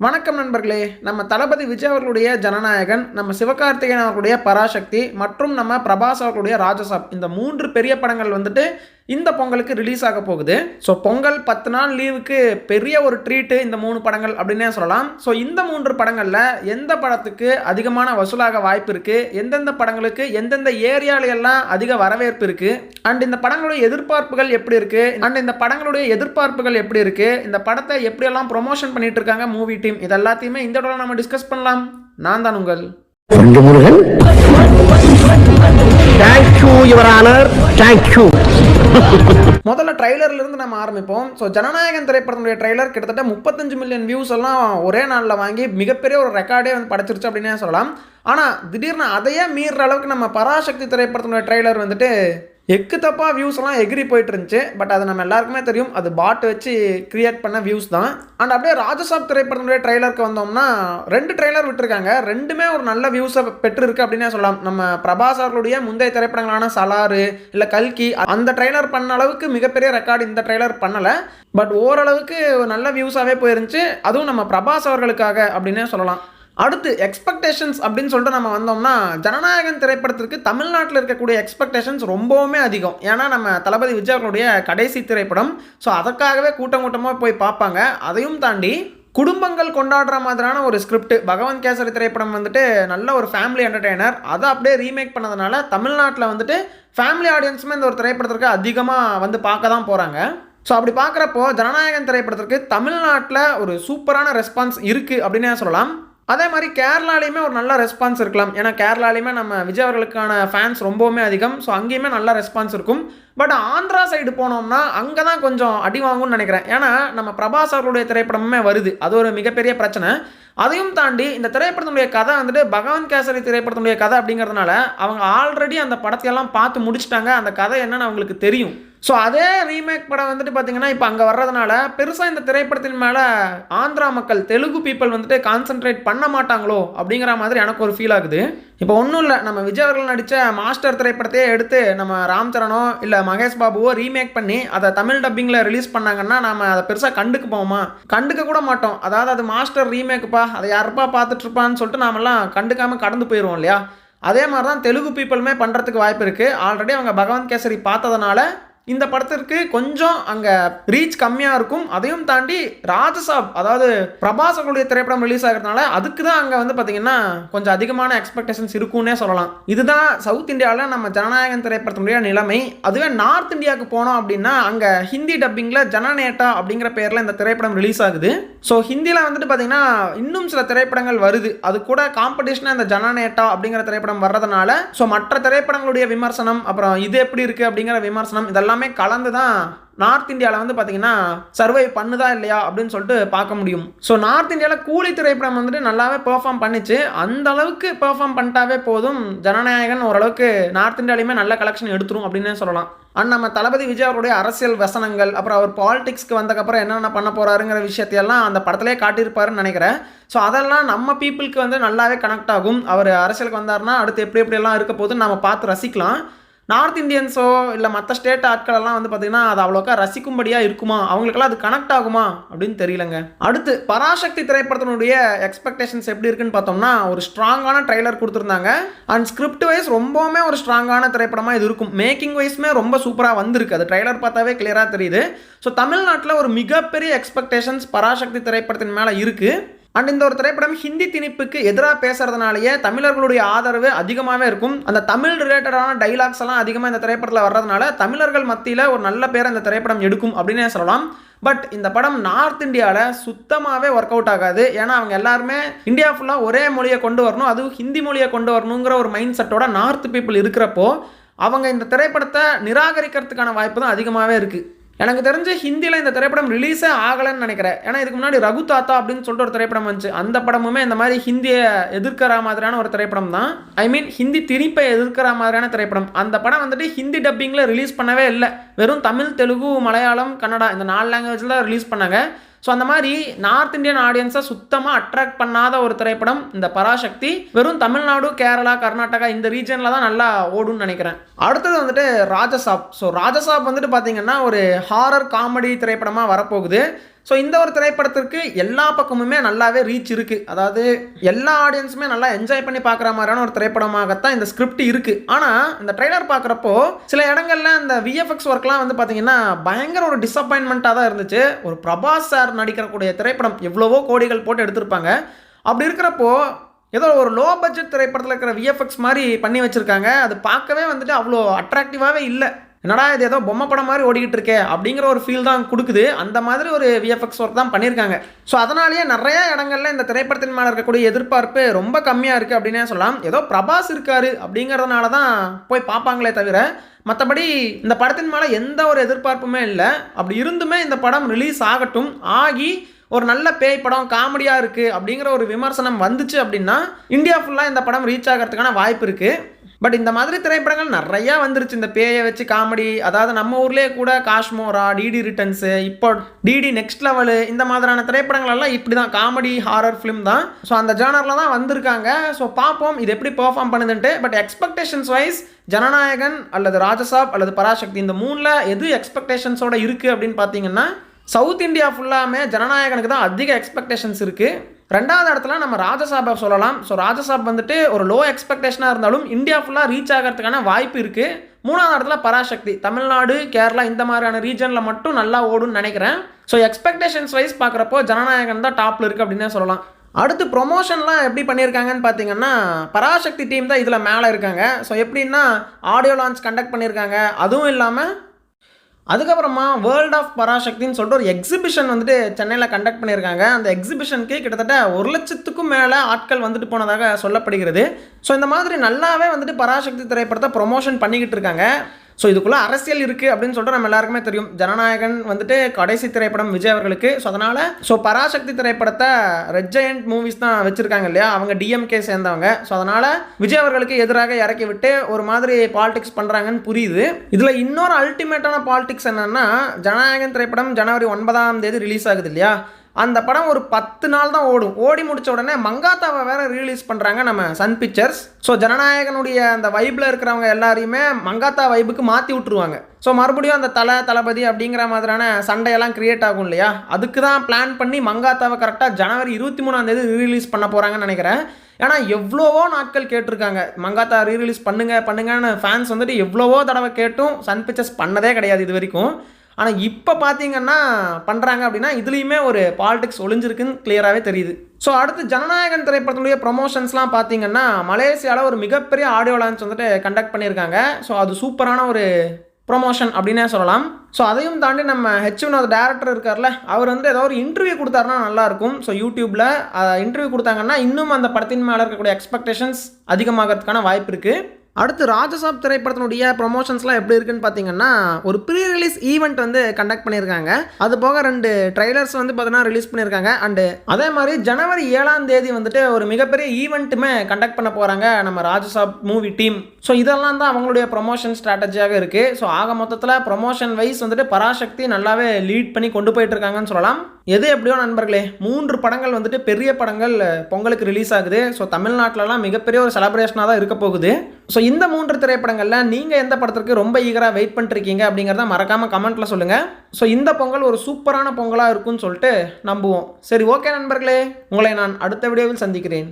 வணக்கம் நண்பர்களே. நம்ம தளபதி விஜய் அவர்களுடைய ஜனநாயகன் நம்ம சிவகார்த்திகேயன் அவர்களுடைய பராசக்தி மற்றும் நம்ம பிரபாஸ் அவர்களுடைய ராஜசாப் இந்த மூன்று பெரிய படங்கள் வந்துட்டு இந்த பொங்கலுக்கு ரிலீஸ் ஆக போகுது. ஸோ பொங்கல் பத்து நாள் லீவுக்கு பெரிய ஒரு ட்ரீட்டு இந்த மூணு படங்கள் அப்படின்னே சொல்லலாம். ஸோ இந்த மூன்று படங்களில் எந்த படத்துக்கு அதிகமான வசூலாக வாய்ப்பு இருக்குது எந்தெந்த படங்களுக்கு எந்தெந்த ஏரியால எல்லாம் அதிக வரவேற்பு இருக்குது அண்ட் இந்த படங்களுடைய எதிர்பார்ப்புகள் எப்படி இருக்குது அண்ட் இந்த படங்களுடைய எதிர்பார்ப்புகள் எப்படி இருக்குது இந்த படத்தை எப்படியெல்லாம் ப்ரொமோஷன் பண்ணிட்டு இருக்காங்க மூவி டீம் இது எல்லாத்தையுமே இந்த இடத்துல நம்ம டிஸ்கஸ் பண்ணலாம். நான் தான் உங்கள் Murugan thank you your honour thank you முதல்ல ட்ரைலர்ல இருந்து நம்ம ஆரம்பிப்போம். ஸோ ஜனநாயகன் திரைப்படத்துடைய ட்ரைலர் கிட்டத்தட்ட முப்பத்தஞ்சு மில்லியன் வியூஸ் எல்லாம் ஒரே நாளில் வாங்கி மிகப்பெரிய ஒரு ரெக்கார்டே வந்து படைச்சிருச்சு அப்படின்னே சொல்லலாம். ஆனால் திடீர்னு அதையே மீறுற அளவுக்கு நம்ம பராசக்தி திரைப்படத்தினுடைய ட்ரைலர் வந்துட்டு எக்கு தப்பாக வியூஸ்லாம் எகிரி போயிட்டு இருந்துச்சு பட் அது நம்ம எல்லாருக்குமே தெரியும். அது பாட் வச்சு கிரியேட் பண்ண வியூஸ் தான். அண்ட் அப்படியே ராஜசாப் திரைப்படத்தினுடைய ட்ரைலருக்கு வந்தோம்னா ரெண்டு ட்ரெய்லர் விட்டுருக்காங்க. ரெண்டுமே ஒரு நல்ல வியூஸை பெற்றிருக்கு அப்படின்னே சொல்லலாம். நம்ம பிரபாஸ் அவர்களுடைய முந்தைய திரைப்படங்களான சலாறு இல்லை கல்கி அந்த ட்ரைலர் பண்ண அளவுக்கு மிகப்பெரிய ரெக்கார்டு இந்த ட்ரெய்லர் பண்ணலை. பட் ஓரளவுக்கு ஒரு நல்ல வியூஸாகவே போயிருந்துச்சு. அதுவும் நம்ம பிரபாஸ் அவர்களுக்காக அப்படின்னே சொல்லலாம். அடுத்து எக்ஸ்பெக்டேஷன்ஸ் அப்படின்னு சொல்லிட்டு நம்ம வந்தோம்னா ஜனநாயகன் திரைப்படத்திற்கு தமிழ்நாட்டில் இருக்கக்கூடிய எக்ஸ்பெக்டேஷன்ஸ் ரொம்பவுமே அதிகம். ஏன்னா நம்ம தளபதி விஜய் அவர்களுடைய கடைசி திரைப்படம். ஸோ அதற்காகவே கூட்டம் கூட்டமாக போய் பார்ப்பாங்க. அதையும் தாண்டி குடும்பங்கள் கொண்டாடுற மாதிரியான ஒரு ஸ்கிரிப்ட் பகவந்த் கேசரி திரைப்படம் வந்துட்டு நல்ல ஒரு ஃபேமிலி என்டர்டெய்னர் அதை அப்படியே ரீமேக் பண்ணதுனால தமிழ்நாட்டில் வந்துட்டு ஃபேமிலி ஆடியன்ஸுமே இந்த ஒரு திரைப்படத்திற்கு அதிகமாக வந்து பார்க்க தான் போகிறாங்க ஸோ அப்படி பார்க்குறப்போ ஜனநாயகன் திரைப்படத்திற்கு தமிழ்நாட்டில் ஒரு சூப்பரான ரெஸ்பான்ஸ் இருக்குது அப்படின்னே சொல்லலாம். அதே மாதிரி கேரளாலையுமே ஒரு நல்ல ரெஸ்பான்ஸ் இருக்கலாம். ஏன்னா கேரளாலையுமே நம்ம விஜய் அவர்களுக்கான ஃபேன்ஸ் ரொம்பவுமே அதிகம். ஸோ அங்கேயுமே நல்ல ரெஸ்பான்ஸ் இருக்கும். பட் ஆந்திரா சைடு போனோம்னா அங்கே தான் கொஞ்சம் அடி வாங்கும்னு நினைக்கிறேன். ஏன்னா நம்ம பிரபாஸ் அவர்களுடைய திரைப்படமுமே வருது. அது ஒரு மிகப்பெரிய பிரச்சனை. அதையும் தாண்டி இந்த திரைப்படத்தினுடைய கதை வந்துட்டு பகவான் கேசரி திரைப்படத்தினுடைய கதை அப்படிங்கிறதுனால அவங்க ஆல்ரெடி அந்த படத்தையெல்லாம் பார்த்து முடிச்சிட்டாங்க. அந்த கதை என்னன்னு அவங்களுக்கு தெரியும். ஸோ அதே ரீமேக் படம் வந்துட்டு பார்த்தீங்கன்னா இப்போ அங்கே வர்றதுனால பெருசாக இந்த திரைப்படத்தின் மேலே ஆந்திரா மக்கள் தெலுங்கு பீப்புள் வந்துட்டு கான்சென்ட்ரேட் பண்ண மாட்டாங்களோ அப்படிங்கிற மாதிரி எனக்கு ஒரு ஃபீல் ஆகுது. இப்போ ஒன்றும் இல்லை நம்ம விஜய் அவர்கள் நடித்த மாஸ்டர் திரைப்படத்தையே எடுத்து நம்ம ராம் சரணோ இல்லை மகேஷ் பாபுவோ ரீமேக் பண்ணி அதை தமிழ் டப்பிங்கில் ரிலீஸ் பண்ணாங்கன்னா நம்ம அதை பெருசாக கண்டுக்க போவோமா? கண்டுக்க கூட மாட்டோம். அதாவது அது மாஸ்டர் ரீமேக்குப்பா அதை யாருப்பா பார்த்துட்ருப்பான்னு சொல்லிட்டு நாமெல்லாம் கண்டுக்காமல் கடந்து போயிடுவோம் இல்லையா? அதே மாதிரி தான் தெலுங்கு பீப்புளுமே பண்ணுறதுக்கு வாய்ப்பு இருக்குது ஆல்ரெடி அவங்க பகவந்த் கேசரி பார்த்ததுனால இந்த படத்திற்கு கொஞ்சம் அங்கே ரீச் கம்மியாக இருக்கும். அதையும் தாண்டி ராஜசாப் அதாவது பிரபாஸ் அவர்களுடைய திரைப்படம் ரிலீஸ் ஆகிறதுனால அதுக்கு தான் அங்கே வந்து பார்த்தீங்கன்னா கொஞ்சம் அதிகமான எக்ஸ்பெக்டேஷன்ஸ் இருக்கும்னே சொல்லலாம். இதுதான் சவுத் இந்தியாவில் நம்ம ஜனநாயகன் திரைப்படத்தினுடைய நிலைமை. அதுவே நார்த் இந்தியாவுக்கு போனோம் அப்படின்னா அங்கே ஹிந்தி டப்பிங்கில் ஜனநேட்டா அப்படிங்கிற பேரில் இந்த திரைப்படம் ரிலீஸ் ஆகுது. ஸோ ஹிந்தியில் வந்துட்டு பார்த்தீங்கன்னா இன்னும் சில திரைப்படங்கள் வருது. அது கூட காம்படிஷனாக இந்த ஜனநேட்டா அப்படிங்கிற திரைப்படம் வர்றதுனால ஸோ மற்ற திரைப்படங்களுடைய விமர்சனம் அப்புறம் இது எப்படி இருக்குது அப்படிங்கிற விமர்சனம் இதெல்லாம் எல்லாமே கலந்து தான் நார்த் இந்தியாவில் வந்து பார்த்தீங்கன்னா சர்வை பண்ணுதா இல்லையா அப்படின்னு சொல்லிட்டு பார்க்க முடியும். ஸோ நார்த் இந்தியாவில் கூலி திரைப்படம் வந்துட்டு நல்லாவே பெர்ஃபார்ம் பண்ணிச்சு. அந்த அளவுக்கு பெர்ஃபார்ம் பண்ணிட்டாவே போதும். ஜனநாயகன் ஓரளவுக்கு நார்த் இந்தியாலையுமே நல்ல கலெக்ஷன் எடுத்துரும் அப்படின்னே சொல்லலாம். அண்ட் நம்ம தளபதி விஜய் அவருடைய அரசியல் வசனங்கள் அப்புறம் அவர் பாலிடிக்ஸ்க்கு வந்தக்கப்புறம் என்னென்ன பண்ண போகிறாருங்கிற விஷயத்தையெல்லாம் அந்த படத்திலே காட்டியிருப்பாருன்னு நினைக்கிறேன். ஸோ அதெல்லாம் நம்ம பீப்புளுக்கு வந்து நல்லாவே கனெக்ட் ஆகும். அவர் அரசியலுக்கு வந்தாருன்னா அடுத்து எப்படி எப்படியெல்லாம் இருக்க போதுன்னு நம்ம பார்த்து ரசிக்கலாம். நார்த் இந்தியன்ஸோ இல்லை மற்ற ஸ்டேட் ஆட்களெல்லாம் வந்து பார்த்திங்கன்னா அது அவ்வளோக்கா ரசிக்கும்படியாக இருக்குமா? அவங்களுக்கெல்லாம் அது கனெக்ட் ஆகுமா? அப்படின்னு தெரியலங்க. அடுத்து பராசக்தி திரைப்படத்தினுடைய எக்ஸ்பெக்டேஷன்ஸ் எப்படி இருக்குன்னு பார்த்தோம்னா ஒரு ஸ்ட்ராங்கான ட்ரைலர் கொடுத்துருந்தாங்க. அண்ட் ஸ்கிரிப்ட் வைஸ் ரொம்பவுமே ஒரு ஸ்ட்ராங்கான திரைப்படமாக இது இருக்கும். மேக்கிங் வைஸ்மே ரொம்ப சூப்பராக வந்திருக்கு. அது ட்ரைலர் பார்த்தாவே கிளியராக தெரியுது. ஸோ தமிழ்நாட்டில் ஒரு மிகப்பெரிய எக்ஸ்பெக்டேஷன்ஸ் பராசக்தி திரைப்படத்தின் மேலே இருக்குது அண்ட் இந்த ஒரு திரைப்படம் ஹிந்தி திணிப்புக்கு எதிராக பேசுறதுனாலயே தமிழர்களுடைய ஆதரவு அதிகமாகவே இருக்கும். அந்த தமிழ் ரிலேட்டடான டைலாக்ஸ் எல்லாம் அதிகமாக இந்த திரைப்படத்தில் வர்றதுனால தமிழர்கள் மத்தியில் ஒரு நல்ல பேரை இந்த திரைப்படம் எடுக்கும் அப்படின்னே சொல்லலாம். பட் இந்த படம் நார்த் இந்தியாவில் சுத்தமாகவே ஒர்க் அவுட் ஆகாது. ஏன்னா அவங்க எல்லாருமே இந்தியா ஃபுல்லாக ஒரே மொழியை கொண்டு வரணும். அதுவும் ஹிந்தி மொழியை கொண்டு வரணுங்கிற ஒரு மைண்ட் செட்டோட நார்த் பீப்புள் இருக்கிறப்போ அவங்க இந்த திரைப்படத்தை நிராகரிக்கிறதுக்கான வாய்ப்பு தான் அதிகமாகவே இருக்குது எனக்கு தெரிஞ்சு ஹிந்தியில் இந்த திரைப்படம் ரிலீஸே ஆகலைன்னு நினைக்கிறேன். ஏன்னா இதுக்கு முன்னாடி ரகு தாத்தா அப்படின்னு சொல்லிட்டு ஒரு திரைப்படம் வந்துச்சு. அந்த படமுமே இந்த மாதிரி ஹிந்தியை எதிர்க்கிற மாதிரியான ஒரு திரைப்படம் தான். ஐ மீன் ஹிந்தி திணிப்பை எதிர்க்கிற மாதிரியான திரைப்படம். அந்த படம் வந்துட்டு ஹிந்தி டப்பிங்கில் ரிலீஸ் பண்ணவே இல்லை. வெறும் தமிழ் தெலுங்கு மலையாளம் கன்னடா இந்த நாலு லாங்குவேஜில் தான் ரிலீஸ் பண்ணாங்க. ஸோ அந்த மாதிரி நார்த் இந்தியன் ஆடியன்ஸை சுத்தமாக அட்ராக்ட் பண்ணாத ஒரு திரைப்படம் இந்த பராசக்தி. வெறும் தமிழ்நாடு கேரளா கர்நாடகா இந்த ரீஜனில் தான் நல்லா ஓடும்னு நினைக்கிறேன். அடுத்தது வந்துட்டு ராஜசாப். ஸோ ராஜசாப் வந்துட்டு பார்த்தீங்கன்னா ஒரு ஹாரர் காமெடி திரைப்படமாக வரப்போகுது. ஸோ இந்த ஒரு திரைப்படத்திற்கு எல்லா பக்கமுமே நல்லாவே ரீச் இருக்குது அதாவது எல்லா ஆடியன்ஸுமே நல்லா என்ஜாய் பண்ணி பார்க்குற மாதிரியான ஒரு திரைப்படமாகத்தான் இந்த ஸ்கிரிப்ட் இருக்குது ஆனால் இந்த ட்ரெய்லர் பார்க்குறப்போ சில இடங்கள்ல இந்த விஎஃப்எக்ஸ் ஒர்க்லாம் வந்து பார்த்தீங்கன்னா பயங்கர ஒரு டிசப்பாயின்மெண்ட்டாக தான் இருந்துச்சு. ஒரு பிரபாஸ் சார் நடிக்கிறக்கூடிய திரைப்படம் எவ்வளவோ கோடிகள் போட்டு எடுத்திருப்பாங்க. அப்படி இருக்கிறப்போ ஏதோ ஒரு லோ பட்ஜெட் திரைப்படத்தில் இருக்கிற விஎஃப்எக்ஸ் மாதிரி பண்ணி வச்சுருக்காங்க. அது பார்க்கவே வந்துட்டு அவ்வளோ அட்ராக்டிவாகவே இல்லை. என்னடா இது ஏதோ பொம்மை படம் மாதிரி ஓடிக்கிட்டு இருக்கே அப்படிங்கிற ஒரு ஃபீல் தான் கொடுக்குது. அந்த மாதிரி ஒரு விஎஃப்எக்ஸ் ஒர்க் தான் பண்ணியிருக்காங்க. ஸோ அதனாலேயே நிறைய இடங்கள்ல இந்த திரைப்படத்தின் மேலே இருக்கக்கூடிய எதிர்பார்ப்பு ரொம்ப கம்மியாக இருக்குது அப்படின்னே சொல்லலாம். ஏதோ பிரபாஸ் இருக்காரு அப்படிங்கிறதுனால தான் போய் பார்ப்பாங்களே தவிர மற்றபடி இந்த படத்தின் மேலே எந்த ஒரு எதிர்பார்ப்புமே இல்லை. அப்படி இருந்துமே இந்த படம் ரிலீஸ் ஆகட்டும். ஆகி ஒரு நல்ல பேய் படம் காமெடியாக இருக்குது அப்படிங்கிற ஒரு விமர்சனம் வந்துச்சு அப்படின்னா இந்தியா ஃபுல்லாக இந்த படம் ரீச் ஆகிறதுக்கான வாய்ப்பு இருக்குது பட் இந்த மாதிரி திரைப்படங்கள் நிறையா வந்துருச்சு. இந்த பேயை வச்சு காமெடி அதாவது நம்ம ஊர்லேயே கூட காஷ்மோரா டிடி ரிட்டர்ன்ஸு இப்போ டிடி நெக்ஸ்ட் லெவலு இந்த மாதிரியான திரைப்படங்கள் எல்லாம் இப்படி தான் காமெடி ஹாரர் ஃபிலிம் தான். ஸோ அந்த ஜேனரில் தான் வந்திருக்காங்க. ஸோ பார்ப்போம் இது எப்படி பெர்ஃபார்ம் பண்ணுதுன்ட்டு. பட் எக்ஸ்பெக்டேஷன்ஸ் வைஸ் ஜனநாயகன் அல்லது ராஜசாப் அல்லது பராசக்தி இந்த மூணில் எது எக்ஸ்பெக்டேஷன்ஸோட இருக்குது அப்படின்னு பார்த்தீங்கன்னா சவுத் இந்தியா ஃபுல்லாமே ஜனநாயகனுக்கு தான் அதிக எக்ஸ்பெக்டேஷன்ஸ் இருக்குது ரெண்டாவது இடத்துல நம்ம ராஜசாபை சொல்லலாம். ஸோ ராஜசாப் வந்துட்டு ஒரு லோ எக்ஸ்பெக்டேஷனாக இருந்தாலும் இந்தியா ஃபுல்லாக ரீச் ஆகிறதுக்கான வாய்ப்பு இருக்குது மூணாவது இடத்துல பராசக்தி. தமிழ்நாடு கேரளா இந்த மாதிரியான ரீஜனில் மட்டும் நல்லா ஓடும்னு நினைக்கிறேன். ஸோ எக்ஸ்பெக்டேஷன்ஸ் வைஸ் பார்க்குறப்போ ஜனநாயகன் தான் டாப்பில் இருக்குது அப்படின்னே சொல்லலாம். அடுத்து ப்ரொமோஷன்லாம் எப்படி பண்ணியிருக்காங்கன்னு பார்த்தீங்கன்னா பராசக்தி டீம் தான் இதில் மேலே இருக்காங்க. ஸோ எப்படின்னா ஆடியோ லான்ச் கண்டக்ட் பண்ணியிருக்காங்க. அதுவும் இல்லாமல் அதுக்கப்புறமா வேர்ல்ட் ஆஃப் பராசக்தின்னு சொல்லிட்டு ஒரு எக்ஸிபிஷன் வந்துட்டு சென்னையில் கண்டக்ட் பண்ணியிருக்காங்க. அந்த எக்ஸிபிஷனுக்கு கிட்டத்தட்ட ஒரு லட்சத்துக்கும் மேலே ஆட்கள் வந்துட்டு போனதாக சொல்லப்படுகிறது. ஸோ இந்த மாதிரி நல்லாவே வந்துட்டு பராசக்தி திரைப்படத்தை ப்ரொமோஷன் பண்ணிக்கிட்டு இருக்காங்க. ஸோ இதுக்குள்ளே அரசியல் இருக்குது அப்படின்னு சொல்லிட்டு நம்ம எல்லாருக்குமே தெரியும். ஜனநாயகன் வந்துட்டு கடைசி திரைப்படம் விஜய் அவர்களுக்கு. ஸோ அதனால் ஸோ பராசக்தி திரைப்படத்தை ரெட் ஜெயண்ட் மூவிஸ் தான் வச்சுருக்காங்க இல்லையா? அவங்க டிஎம்கே சேர்ந்தவங்க. ஸோ அதனால் விஜய் அவர்களுக்கு எதிராக இறக்கி விட்டு ஒரு மாதிரி பாலிடிக்ஸ் பண்ணுறாங்கன்னு புரியுது. இதில் இன்னொரு அல்டிமேட்டான பாலிடிக்ஸ் என்னென்னா ஜனநாயகன் திரைப்படம் ஜனவரி ஒன்பதாம் தேதி ரிலீஸ் ஆகுது இல்லையா? அந்த படம் ஒரு பத்து நாள் தான் ஓடும். ஓடி முடிச்ச உடனே மங்காத்தாவை வேற ரிலீஸ் பண்ணுறாங்க நம்ம சன் பிக்சர்ஸ் ஸோ ஜனநாயகனுடைய அந்த வைப்பில் இருக்கிறவங்க எல்லாரையுமே மங்காத்தா வைப்புக்கு மாற்றி விட்டுருவாங்க. ஸோ மறுபடியும் அந்த தலை தளபதி அப்படிங்கிற மாதிரியான சண்டையெல்லாம் கிரியேட் ஆகும் இல்லையா? அதுக்கு தான் பிளான் பண்ணி மங்காத்தாவை கரெக்டாக ஜனவரி இருபத்தி மூணாம் தேதி பண்ண போகிறாங்கன்னு நினைக்கிறேன். ஏன்னா எவ்வளவோ நாட்கள் கேட்டிருக்காங்க. மங்காத்தா ரீரிலீஸ் பண்ணுங்க பண்ணுங்கன்னு ஃபேன்ஸ் வந்துட்டு எவ்வளவோ தடவை கேட்டும். சன் பிக்சர்ஸ் பண்ணதே கிடையாது இது வரைக்கும். ஆனால் இப்போ பார்த்தீங்கன்னா பண்ணுறாங்க அப்படின்னா இதுலேயுமே ஒரு பாலிடிக்ஸ் ஒளிஞ்சிருக்குன்னு கிளியராகவே தெரியுது. ஸோ அடுத்து ஜனநாயகன் திரைப்படத்துடைய ப்ரொமோஷன்ஸ்லாம் பார்த்தீங்கன்னா மலேசியாவில் ஒரு மிகப்பெரிய ஆடியோ லான்ச் வந்துட்டு கண்டக்ட் பண்ணியிருக்காங்க. ஸோ அது சூப்பரான ஒரு ப்ரொமோஷன் அப்படின்னே சொல்லலாம். ஸோ அதையும் தாண்டி நம்ம ஹெச் வினோத் டேரக்டர் இருக்கார்ல அவர் வந்து ஏதோ ஒரு இன்டர்வியூ கொடுத்தாருன்னா நல்லாயிருக்கும். ஸோ யூடியூப்பில் இன்டர்வியூ கொடுத்தாங்கன்னா இன்னும் அந்த படத்தின் மேலே இருக்கக்கூடிய எக்ஸ்பெக்டேஷன்ஸ் அதிகமாகிறதுக்கான வாய்ப்பு இருக்குது அடுத்து ராஜசாப் திரைப்படத்தினுடைய ப்ரொமோஷன்ஸ்லாம் எப்படி இருக்குன்னு பார்த்தீங்கன்னா ஒரு ப்ரீ ரிலீஸ் ஈவெண்ட் வந்து கண்டக்ட் பண்ணியிருக்காங்க. அது போக ரெண்டு ட்ரைலர்ஸ் வந்து பார்த்தீங்கன்னா ரிலீஸ் பண்ணியிருக்காங்க. அண்டு அதே மாதிரி ஜனவரி ஏழாம் தேதி வந்துட்டு ஒரு மிகப்பெரிய ஈவெண்ட்டுமே கண்டக்ட் பண்ண போகிறாங்க நம்ம ராஜசாப் மூவி டீம் ஸோ இதெல்லாம் தான் அவங்களுடைய ப்ரொமோஷன் ஸ்ட்ராட்டஜியாக இருக்குது ஸோ ஆக மொத்தத்தில் ப்ரொமோஷன் வைஸ் வந்துட்டு பராசக்தி நல்லாவே லீட் பண்ணி கொண்டு போயிட்டு இருக்காங்கன்னு சொல்லலாம். எது எப்படியோ நண்பர்களே மூன்று படங்கள் வந்துட்டு பெரிய படங்கள் பொங்கலுக்கு ரிலீஸ் ஆகுது. ஸோ தமிழ்நாட்டிலலாம் மிகப்பெரிய ஒரு செலப்ரேஷனாக தான் இருக்க போகுது. ஸோ இந்த மூன்று திரைப்படங்களில் நீங்கள் எந்த படத்திற்கு ரொம்ப ஈகராக வெயிட் பண்ணிருக்கீங்க அப்படிங்கிறத மறக்காமல் கமெண்ட்டில் சொல்லுங்கள் ஸோ இந்த பொங்கல் ஒரு சூப்பரான பொங்கலாக இருக்கும்னு சொல்லிட்டு நம்புவோம். சரி ஓகே நண்பர்களே. உங்களை நான் அடுத்த வீடியோவில் சந்திக்கிறேன்.